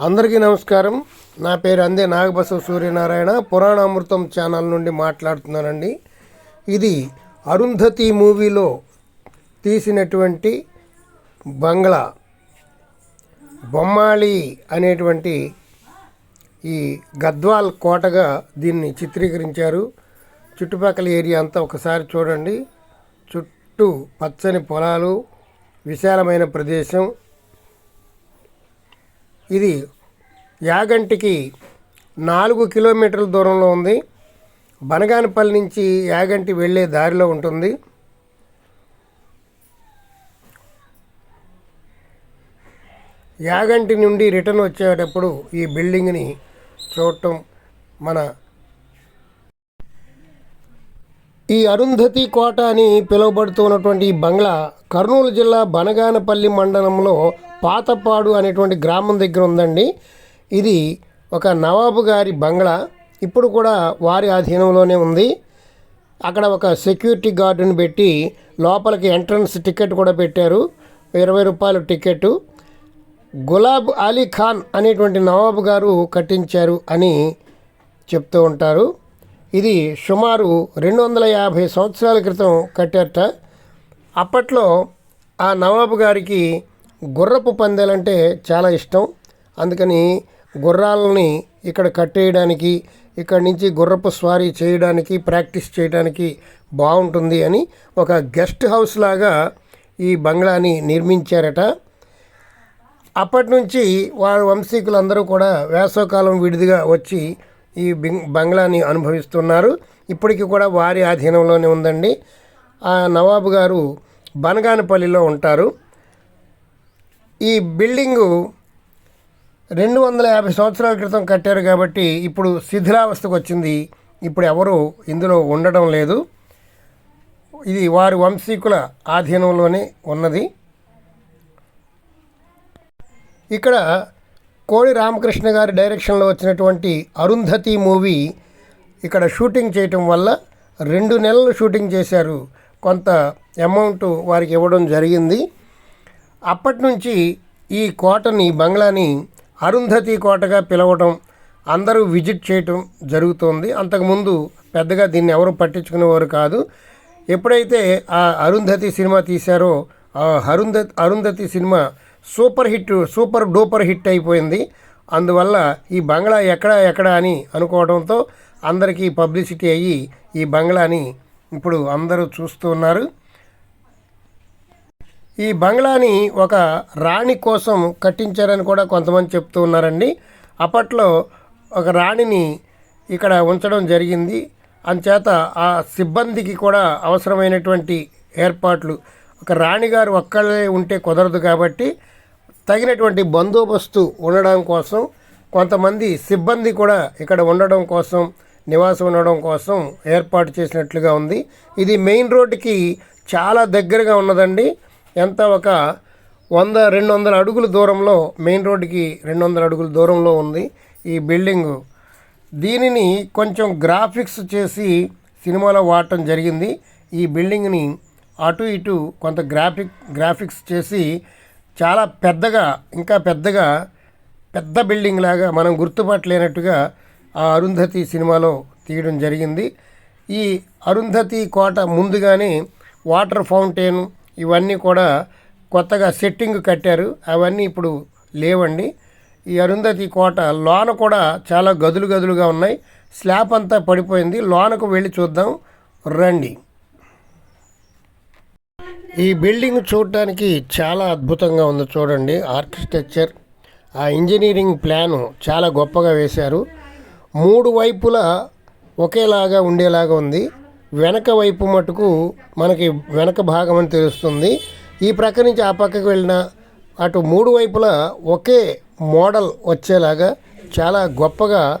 అందరికీ నమస్కారం. నా పేరు అందే నాగబసవ సూర్యనారాయణ. పురాణామృతం ఛానల్ నుండి మాట్లాడుతున్నానండి. ఇది అరుంధతి మూవీలో తీసినటువంటి బంగ్లా బొమ్మాళి అనేటువంటి ఈ గద్వాల్ కోటగా దీన్ని చిత్రీకరించారు. చుట్టుపక్కల ఏరియా అంతా ఒకసారి చూడండి. చుట్టూ పచ్చని పొలాలు విశాలమైన ప్రదేశం. ఇది యాగంటికి నాలుగు కిలోమీటర్ల దూరంలో ఉంది. బనగానపల్లి నుంచి యాగంటి వెళ్ళే దారిలో ఉంటుంది. యాగంటి నుండి రిటర్న్ వచ్చేటప్పుడు ఈ బిల్డింగ్ని చూడటం మన ఈ అరుంధతి కోట అని పిలువబడుతున్నటువంటి ఈ బంగ్లా కర్నూలు జిల్లా బనగానపల్లి మండలంలో పాతపాడు అనేటువంటి గ్రామం దగ్గర ఉందండి. ఇది ఒక నవాబు గారి బంగ్లా. ఇప్పుడు కూడా వారి ఆధీనంలోనే ఉంది. అక్కడ ఒక సెక్యూరిటీ గార్డును పెట్టి లోపలికి ఎంట్రన్స్ టికెట్ కూడా పెట్టారు. ఇరవై రూపాయల టికెట్. గులాబ్ అలీ ఖాన్ అనేటువంటి నవాబు గారు కట్టించారు అని చెప్తూ ఉంటారు. ఇది సుమారు రెండు వందల యాభై సంవత్సరాల క్రితం కట్టారట. అప్పట్లో ఆ నవాబు గారికి గుర్రపు పందాలంటే చాలా ఇష్టం. అందుకని గుర్రాలని ఇక్కడ కట్టేయడానికి ఇక్కడ నుంచి గుర్రపు స్వారీ చేయడానికి ప్రాక్టీస్ చేయడానికి బాగుంటుంది అని ఒక గెస్ట్ హౌస్ లాగా ఈ బంగ్లాని నిర్మించారట. అప్పటి నుంచి వారి వంశీకులందరూ కూడా వేసవకాలం విడిదిగా వచ్చి ఈ బింగ్ బంగ్లాని అనుభవిస్తున్నారు. ఇప్పటికీ కూడా వారి ఆధీనంలోనే ఉందండి. ఆ నవాబు గారు బనగానపల్లిలో ఉంటారు. ఈ బిల్డింగు రెండు వందల యాభై సంవత్సరాల క్రితం కట్టారు కాబట్టి ఇప్పుడు శిథిలావస్థకు వచ్చింది. ఇప్పుడు ఎవరు ఇందులో ఉండడం లేదు. ఇది వారి వంశీకుల ఆధీనంలోనే ఉన్నది. ఇక్కడ కోడి రామకృష్ణ గారి డైరెక్షన్లో వచ్చినటువంటి అరుంధతి మూవీ ఇక్కడ షూటింగ్ చేయటం వల్ల రెండు నెలలు షూటింగ్ చేశారు. కొంత అమౌంట్ వారికి ఇవ్వడం జరిగింది. అప్పటి నుంచి ఈ కోటని బంగ్లాని అరుంధతి కోటగా పిలవడం అందరూ విజిట్ చేయటం జరుగుతోంది. అంతకుముందు పెద్దగా దీన్ని ఎవరు పట్టించుకునేవారు కాదు. ఎప్పుడైతే ఆ అరుంధతి సినిమా తీశారో ఆ Arundhati Arundhati cinema super hit super duper hit అయిపోయింది. అందువల్ల ఈ బంగ్లా ఎక్కడ ఎక్కడ అని అనుకోవడంతో అందరికీ పబ్లిసిటీ అయ్యి ఈ బంగ్లాని ఇప్పుడు అందరూ చూస్తూ ఉన్నారు. ఈ బంగ్లాని ఒక రాణి కోసం కట్టించారని కూడా కొంతమంది చెప్తూ ఉన్నారండి. అప్పట్లో ఒక రాణిని ఇక్కడ ఉంచడం జరిగింది. అంచేత ఆ సిబ్బందికి కూడా అవసరమైనటువంటి ఏర్పాట్లు ఒక రాణిగారు ఒక్కళ్ళే ఉంటే కుదరదు కాబట్టి తగినటువంటి బందోబస్తు ఉండడం కోసం కొంతమంది సిబ్బంది కూడా ఇక్కడ ఉండడం కోసం నివాసం ఉండడం కోసం ఏర్పాటు చేసినట్లుగా ఉంది. ఇది మెయిన్ రోడ్డుకి చాలా దగ్గరగా ఉన్నదండి. ఎంత ఒక వంద రెండు వందల అడుగుల దూరంలో మెయిన్ రోడ్డుకి రెండు వందల అడుగుల దూరంలో ఉంది ఈ బిల్డింగు. దీనిని కొంచెం గ్రాఫిక్స్ చేసి సినిమాలో వాడటం జరిగింది. ఈ బిల్డింగ్ని అటు ఇటు కొంత గ్రాఫిక్ గ్రాఫిక్స్ చేసి చాలా పెద్దగా ఇంకా పెద్దగా పెద్ద బిల్డింగ్ లాగా మనం గుర్తుపట్టలేనట్టుగా ఆ అరుంధతి సినిమాలో తీయడం జరిగింది. ఈ అరుంధతి కోట ముందుగానే వాటర్ ఫౌంటైన్ ఇవన్నీ కూడా కొత్తగా సెట్టింగ్ కట్టారు. అవన్నీ ఇప్పుడు లేవండి. ఈ అరుంధతి కోట లోన కూడా చాలా గదులు గదులుగా ఉన్నాయి. స్లాబ్ అంతా పడిపోయింది. లోనకు వెళ్ళి చూద్దాం. రండి. ఈ బిల్డింగ్ చూడటానికి చాలా అద్భుతంగా ఉంది చూడండి. ఆర్కిటెక్చర్ ఆ ఇంజనీరింగ్ ప్లాను చాలా గొప్పగా వేశారు. మూడు వైపులా ఒకేలాగా ఉండేలాగా ఉంది. వెనక వైపు మటుకు మనకి వెనక భాగం అని తెలుస్తుంది. ఈ ప్రక్క నుంచి ఆ పక్కకు వెళ్ళిన అటు మూడు వైపులా ఒకే మోడల్ వచ్చేలాగా చాలా గొప్పగా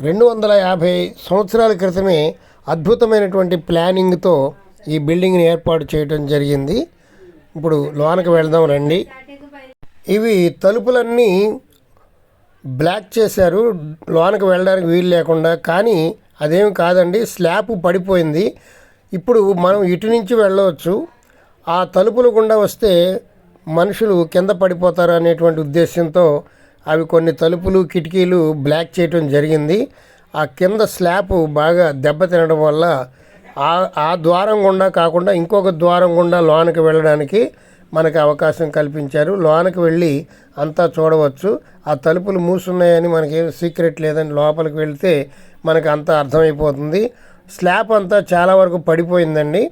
రెండు వందల యాభై సంవత్సరాల క్రితమే అద్భుతమైనటువంటి ప్లానింగ్తో ఈ బిల్డింగ్ని ఏర్పాటు చేయడం జరిగింది. ఇప్పుడు లోనకి వెళ్దాం రండి. ఇవి తలుపులన్నీ బ్లాక్ చేశారు. లోనకి వెళ్ళడానికి వీలు లేకుండా. కానీ అదేమి కాదండి స్లాబ్ పడిపోయింది. ఇప్పుడు మనం ఇటు నుంచి వెళ్ళవచ్చు. ఆ తలుపులు గుండా వస్తే మనుషులు కింద పడిపోతారు అనేటువంటి ఉద్దేశంతో అవి కొన్ని తలుపులు కిటికీలు బ్లాక్ చేయటం జరిగింది. ఆ కింద స్లాబ్ బాగా దెబ్బ తినడం వల్ల ఆ ఆ ద్వారం గుండా కాకుండా ఇంకొక ద్వారం గుండా లోనకి వెళ్ళడానికి మనకి అవకాశం కల్పించారు. లోనకి వెళ్ళి అంతా చూడవచ్చు. ఆ తలుపులు మూసున్నాయని మనకి సీక్రెట్ లేదని లోపలికి వెళితే మనకు అంతా అర్థమైపోతుంది. స్లాబ్ అంతా చాలా వరకు పడిపోయిందండి.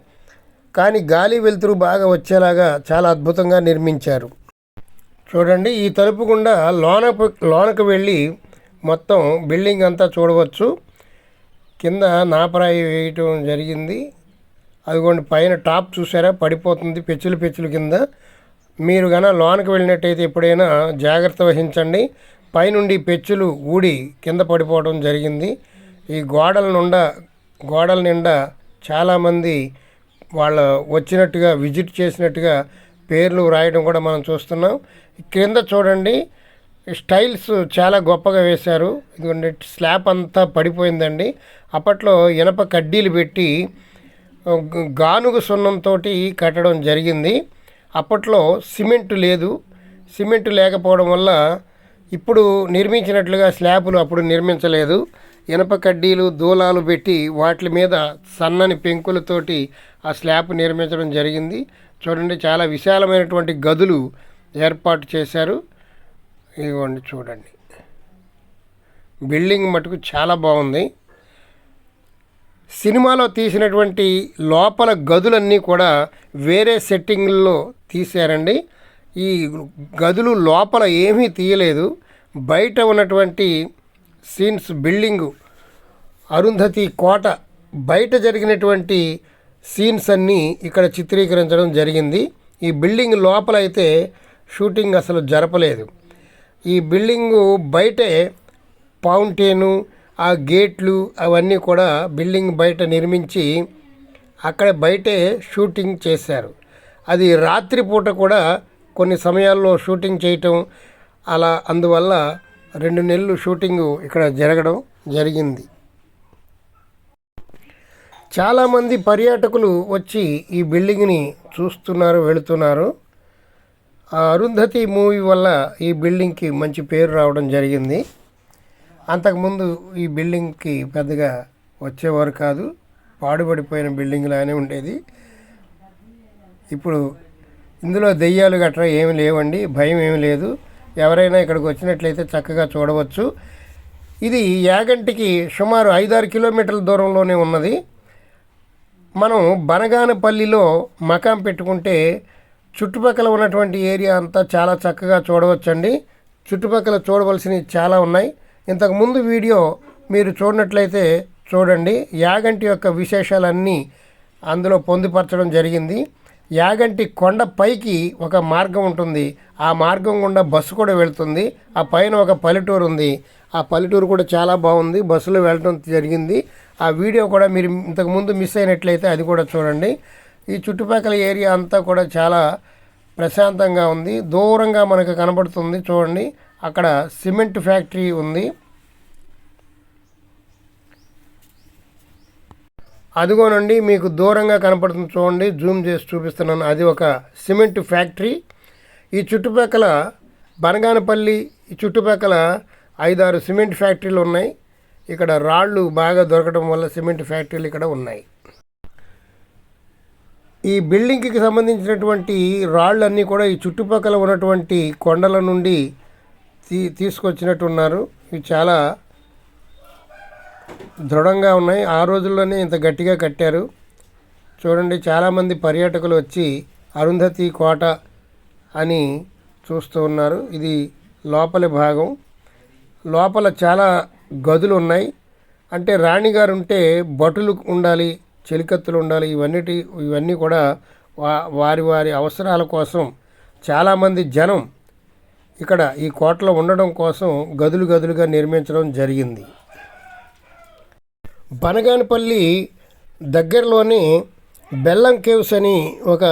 కానీ గాలి వెలుతురు బాగా వచ్చేలాగా చాలా అద్భుతంగా నిర్మించారు. చూడండి ఈ తలుపు గుండా లోన లోనకు వెళ్ళి మొత్తం బిల్డింగ్ అంతా చూడవచ్చు. కింద నాపరాయి వేయటం జరిగింది. అదిగోండి పైన టాప్ చూసారా? పడిపోతుంది పెచ్చులు పెచ్చులు కింద. మీరు గన లోనకి వెళ్ళినట్టయితే ఎప్పుడైనా జాగ్రత్త వహించండి. పైనుండి పెచ్చులు ఊడి కింద పడిపోవడం జరిగింది. ఈ గోడల నుండా గోడల నిండా చాలామంది వాళ్ళ వచ్చినట్టుగా విజిట్ చేసినట్టుగా పేర్లు రాయడం కూడా మనం చూస్తున్నాం. క్రింద చూడండి స్టైల్స్ చాలా గొప్పగా వేశారు. ఇదిగోండి స్లాబ్ అంతా పడిపోయిందండి. అప్పట్లో ఇనప కడ్డీలు పెట్టి గానుగ సున్నంతో కట్టడం జరిగింది. అప్పట్లో సిమెంట్ లేదు. సిమెంట్ లేకపోవడం వల్ల ఇప్పుడు నిర్మించినట్లుగా స్లాబులు అప్పుడు నిర్మించలేదు. ఇనప కడ్డీలు దూలాలు పెట్టి వాటి మీద సన్నని పెంకులతోటి ఆ స్లాబ్ నిర్మించడం జరిగింది. చూడండి చాలా విశాలమైనటువంటి గదులు ఏర్పాటు చేశారు. ఇదిగోండి చూడండి. బిల్డింగ్ మటుకు చాలా బాగుంది. సినిమాలో తీసినటువంటి లోపల గదులన్నీ కూడా వేరే సెట్టింగ్లో తీశారండి. ఈ గదులు లోపల ఏమీ తీయలేదు. బయట ఉన్నటువంటి సీన్స్ బిల్డింగు అరుంధతి కోట బయట జరిగినటువంటి సీన్స్ అన్నీ ఇక్కడ చిత్రీకరించడం జరిగింది. ఈ బిల్డింగ్ లోపల అయితే షూటింగ్ అసలు జరపలేదు. ఈ బిల్డింగు బయటే ఫౌంటైను ఆ గేట్లు అవన్నీ కూడా బిల్డింగ్ బయట నిర్మించి అక్కడ బయటే షూటింగ్ చేశారు. అది రాత్రిపూట కూడా కొన్ని సమయాల్లో షూటింగ్ చేయటం అలా అందువల్ల రెండు నెలలు షూటింగు ఇక్కడ జరగడం జరిగింది. చాలామంది పర్యాటకులు వచ్చి ఈ బిల్డింగ్ని చూస్తున్నారు వెళుతున్నారు. అరుంధతి మూవీ వల్ల ఈ బిల్డింగ్కి మంచి పేరు రావడం జరిగింది. అంతకుముందు ఈ బిల్డింగ్కి పెద్దగా వచ్చేవారు కాదు పాడుపడిపోయిన బిల్డింగ్ లానే ఉండేది. ఇప్పుడు ఇందులో దెయ్యాలు గట్రా ఏమి లేవండి భయం ఏమి లేదు. ఎవరైనా ఇక్కడికి వచ్చినట్లయితే చక్కగా చూడవచ్చు. ఇది యాగంటికి సుమారు ఐదారు కిలోమీటర్ల దూరంలోనే ఉన్నది. మనం బనగానపల్లిలో మకాం పెట్టుకుంటే చుట్టుపక్కల ఉన్నటువంటి ఏరియా అంతా చాలా చక్కగా చూడవచ్చండి. చుట్టుపక్కల చూడవలసినవి చాలా ఉన్నాయి. ఇంతకుముందు వీడియో మీరు చూడనట్లయితే చూడండి. యాగంటి యొక్క విశేషాలన్నీ అందులో పొందుపరచడం జరిగింది. యాగంటి కొండ పైకి ఒక మార్గం ఉంటుంది. ఆ మార్గం గుండా బస్సు కూడా వెళ్తుంది. ఆ పైన ఒక పల్లెటూరు ఉంది. ఆ పల్లెటూరు కూడా చాలా బాగుంది. బస్సులో వెళ్ళడం జరిగింది. ఆ వీడియో కూడా మీరు ఇంతకు ముందు మిస్ అయినట్లయితే అది కూడా చూడండి. ఈ చుట్టుపక్కల ఏరియా అంతా కూడా చాలా ప్రశాంతంగా ఉంది. దూరంగా మనకు కనబడుతుంది చూడండి. అక్కడ సిమెంట్ ఫ్యాక్టరీ ఉంది. అదిగోనండి మీకు దూరంగా కనపడుతుంది చూడండి. జూమ్ చేసి చూపిస్తున్నాను. అది ఒక సిమెంట్ ఫ్యాక్టరీ. ఈ చుట్టుపక్కల బనగానపల్లి ఈ చుట్టుపక్కల ఐదారు సిమెంట్ ఫ్యాక్టరీలు ఉన్నాయి. ఇక్కడ రాళ్ళు బాగా దొరకడం వల్ల సిమెంట్ ఫ్యాక్టరీలు ఇక్కడ ఉన్నాయి. ఈ బిల్డింగ్కి సంబంధించినటువంటి రాళ్ళన్నీ కూడా ఈ చుట్టుపక్కల ఉన్నటువంటి కొండల నుండి తీ తీసుకొచ్చినట్టున్నారు. ఇవి చాలా దృఢంగా ఉన్నాయి. ఆ రోజుల్లోనే ఇంత గట్టిగా కట్టారు. చూడండి చాలామంది పర్యాటకులు వచ్చి అరుంధతి కోట అని చూస్తూ ఉన్నారు. ఇది లోపలి భాగం. లోపల చాలా గదులు ఉన్నాయి. అంటే రాణిగారు ఉంటే భటులు ఉండాలి చెలికత్తులు ఉండాలి. ఇవన్నిటి ఇవన్నీ కూడా వా వారి వారి అవసరాల కోసం చాలామంది జనం ఇక్కడ ఈ కోటలో ఉండడం కోసం గదులు గదులుగా నిర్మించడం జరిగింది. బనగానపల్లి దగ్గరలోని బెల్లం కేవ్స్ అని ఒక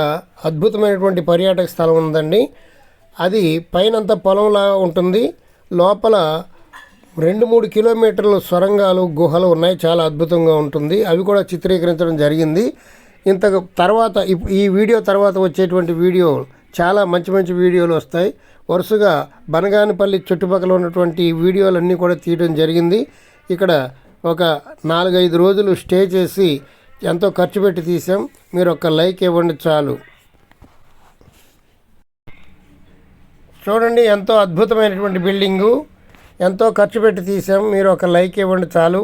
అద్భుతమైనటువంటి పర్యాటక స్థలం ఉందండి. అది పైనంతా పొలంలా ఉంటుంది. లోపల రెండు మూడు కిలోమీటర్ల సొరంగాలు గుహలు ఉన్నాయి. చాలా అద్భుతంగా ఉంటుంది. అవి కూడా చిత్రీకరించడం జరిగింది. ఇంత తర్వాత ఇప్- ఈ వీడియో తర్వాత వచ్చేటువంటి వీడియో చాలా మంచి మంచి వీడియోలు వస్తాయి. వరుసగా బనగానపల్లి చుట్టుపక్కల ఉన్నటువంటి వీడియోలన్నీ కూడా తీయడం జరిగింది. ఇక్కడ ఒక నాలుగైదు రోజులు స్టే చేసి ఎంతో ఖర్చు పెట్టి తీసాం. మీరు ఒక లైక్ ఇవ్వండి చాలు. చూడండి ఎంతో అద్భుతమైనటువంటి బిల్డింగు. ఎంతో ఖర్చు పెట్టి తీసాం. మీరు ఒక లైక్ ఇవ్వండి చాలు.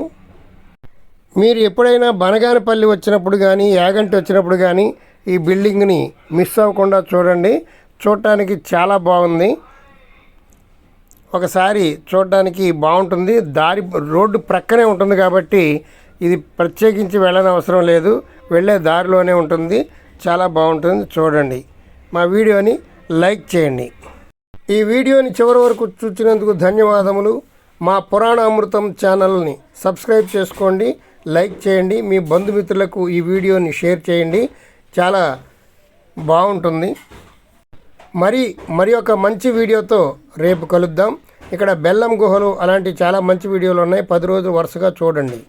మీరు ఎప్పుడైనా బనగానపల్లి వచ్చినప్పుడు కానీ యాగంటి వచ్చినప్పుడు కానీ ఈ బిల్డింగ్ని మిస్ అవ్వకుండా చూడండి. చూడటానికి చాలా బాగుంది. ఒకసారి చూడడానికి బాగుంటుంది. దారి రోడ్డు ప్రక్కనే ఉంటుంది కాబట్టి ఇది ప్రత్యేకించి వెళ్ళని అవసరం లేదు. వెళ్ళే దారిలోనే ఉంటుంది. చాలా బాగుంటుంది. చూడండి. మా వీడియోని లైక్ చేయండి. ఈ వీడియోని చివరి వరకు చూసినందుకు ధన్యవాదములు. మా పురాణ అమృతం ఛానల్ని సబ్స్క్రైబ్ చేసుకోండి లైక్ చేయండి మీ బంధుమిత్రులకు ఈ వీడియోని షేర్ చేయండి. చాలా బాగుంటుంది. మరి మరి ఒక మంచి వీడియోతో రేపు కలుద్దాం. ఇక్కడ బెల్లం గుహలు అలాంటి చాలా మంచి వీడియోలు ఉన్నాయి. పది రోజులు వరుసగా చూడండి.